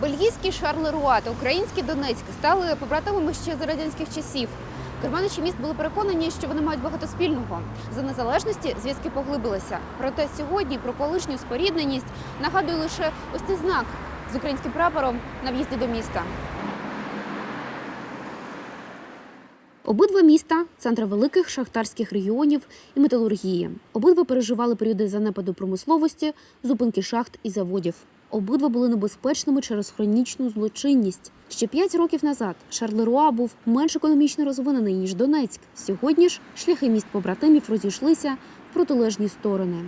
Бельгійський Шарлеруа та український Донецьк стали побратимами ще за радянських часів. Керманичі міст були переконані, що вони мають багато спільного. За незалежності зв'язки поглибилися. Проте сьогодні про колишню спорідненість нагадує лише ось цей знак з українським прапором на в'їзді до міста. Обидва міста центри великих шахтарських регіонів і металургії. Обидва переживали періоди занепаду промисловості, зупинки шахт і заводів. Обидва були небезпечними через хронічну злочинність. Ще п'ять років назад Шарлеруа був менш економічно розвинений ніж Донецьк. Сьогодні ж шляхи міст побратимів розійшлися в протилежні сторони.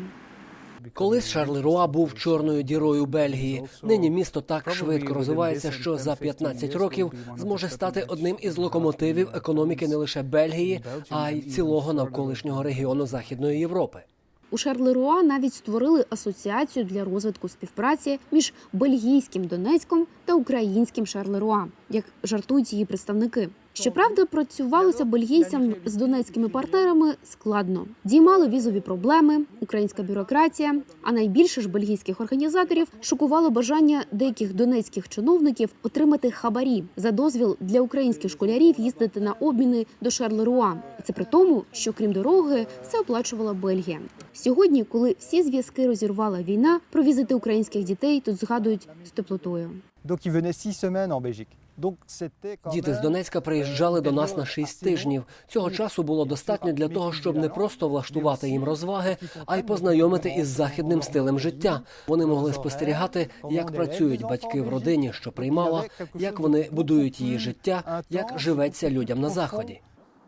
Колись Шарлеруа був чорною дірою Бельгії. Нині місто так швидко розвивається, що за 15 років зможе стати одним із локомотивів економіки не лише Бельгії, а й цілого навколишнього регіону Західної Європи. У Шарлеруа навіть створили асоціацію для розвитку співпраці між бельгійським Донецьком та українським Шарлеруа, як жартують її представники. Щоправда, працювалося бельгійцям з донецькими партнерами складно. Діймали візові проблеми, українська бюрократія. А найбільше ж бельгійських організаторів шокувало бажання деяких донецьких чиновників отримати хабарі за дозвіл для українських школярів їздити на обміни до Шарлеруа. Це при тому, що крім дороги, все оплачувала Бельгія. Сьогодні, коли всі зв'язки розірвала війна, про візити українських дітей тут згадують з теплотою. Donc ils venaient six semaines. Діти з Донецька приїжджали до нас на шість тижнів. Цього часу було достатньо для того, щоб не просто влаштувати їм розваги, а й познайомити із західним стилем життя. Вони могли спостерігати, як працюють батьки в родині, що приймала, як вони будують її життя, як живеться людям на заході.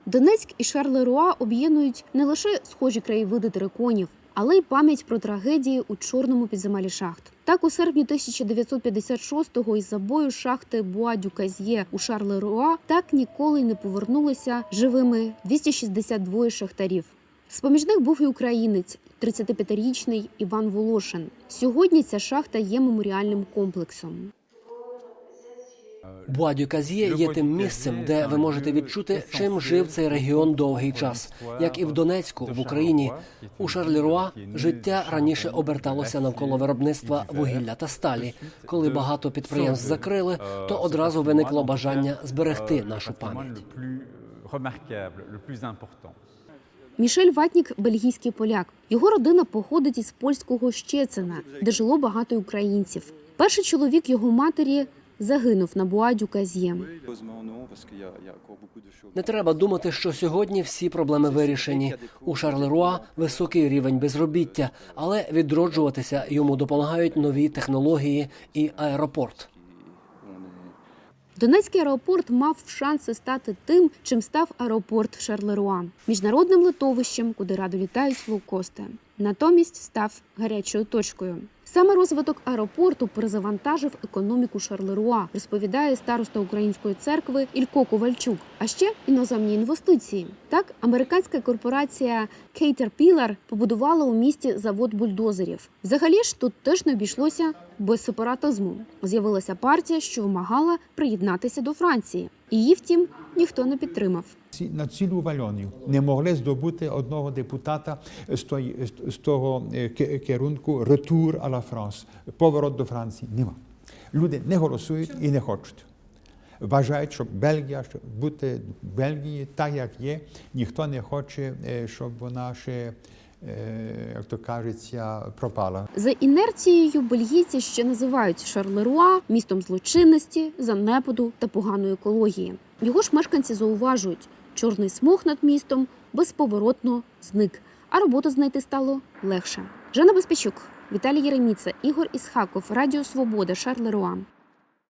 Донецьк і Шарлеруа об'єднують не лише схожі краєвиди териконів, але й пам'ять про трагедії у чорному підземелі шахт. Так, у серпні 1956-го із забою шахти Буа-Дюказьє у Шарлеруа так ніколи не повернулися живими 262 шахтарів. З-поміж них був і українець, 35-річний Іван Волошин. Сьогодні ця шахта є меморіальним комплексом. Буадюказьє є тим місцем, де ви можете відчути, чим жив цей регіон довгий час, як і в Донецьку, в Україні. У Шарлеруа життя раніше оберталося навколо виробництва вугілля та сталі. Коли багато підприємств закрили, то одразу виникло бажання зберегти нашу пам'ять. Мішель Ватнік бельгійський поляк. Його родина походить із польського Щецина, де жило багато українців. Перший чоловік його матері загинув на Буадю Каз'є. Не треба думати, що сьогодні всі проблеми вирішені. У Шарлеруа високий рівень безробіття, але відроджуватися йому допомагають нові технології і аеропорт. Донецький аеропорт мав шанси стати тим, чим став аеропорт Шарлеруа міжнародним литовищем, куди радо літають лоукости. Натомість став гарячою точкою. Саме розвиток аеропорту перезавантажив економіку Шарлеруа, розповідає староста української церкви Ілько Ковальчук. А ще іноземні інвестиції. Так, американська корпорація Caterpillar побудувала у місті завод бульдозерів. Взагалі ж тут теж не обійшлося без сепаратизму. З'явилася партія, що вимагала приєднатися до Франції. Її, втім, ніхто не підтримав. На цілу Вальонію не могли здобути одного депутата з, той з- того е, керунку ретур а ла Франс, – поворот до Франції. Нема. Люди не голосують і не хочуть. Вважають, що Бельгія, щоб бути в Бельгії так, як є, ніхто не хоче, е, щоб вона ще, як то кажеться, пропала. За інерцією бельгійці ще називають Шарлеруа містом злочинності, занепаду та поганої екології. Його ж мешканці зауважують, чорний смог над містом безповоротно зник, а роботу знайти стало легше. Жанна Безпечук, Віталій Єреміца, Ігор Ісхаков, Радіо Свобода, Шарлеруа.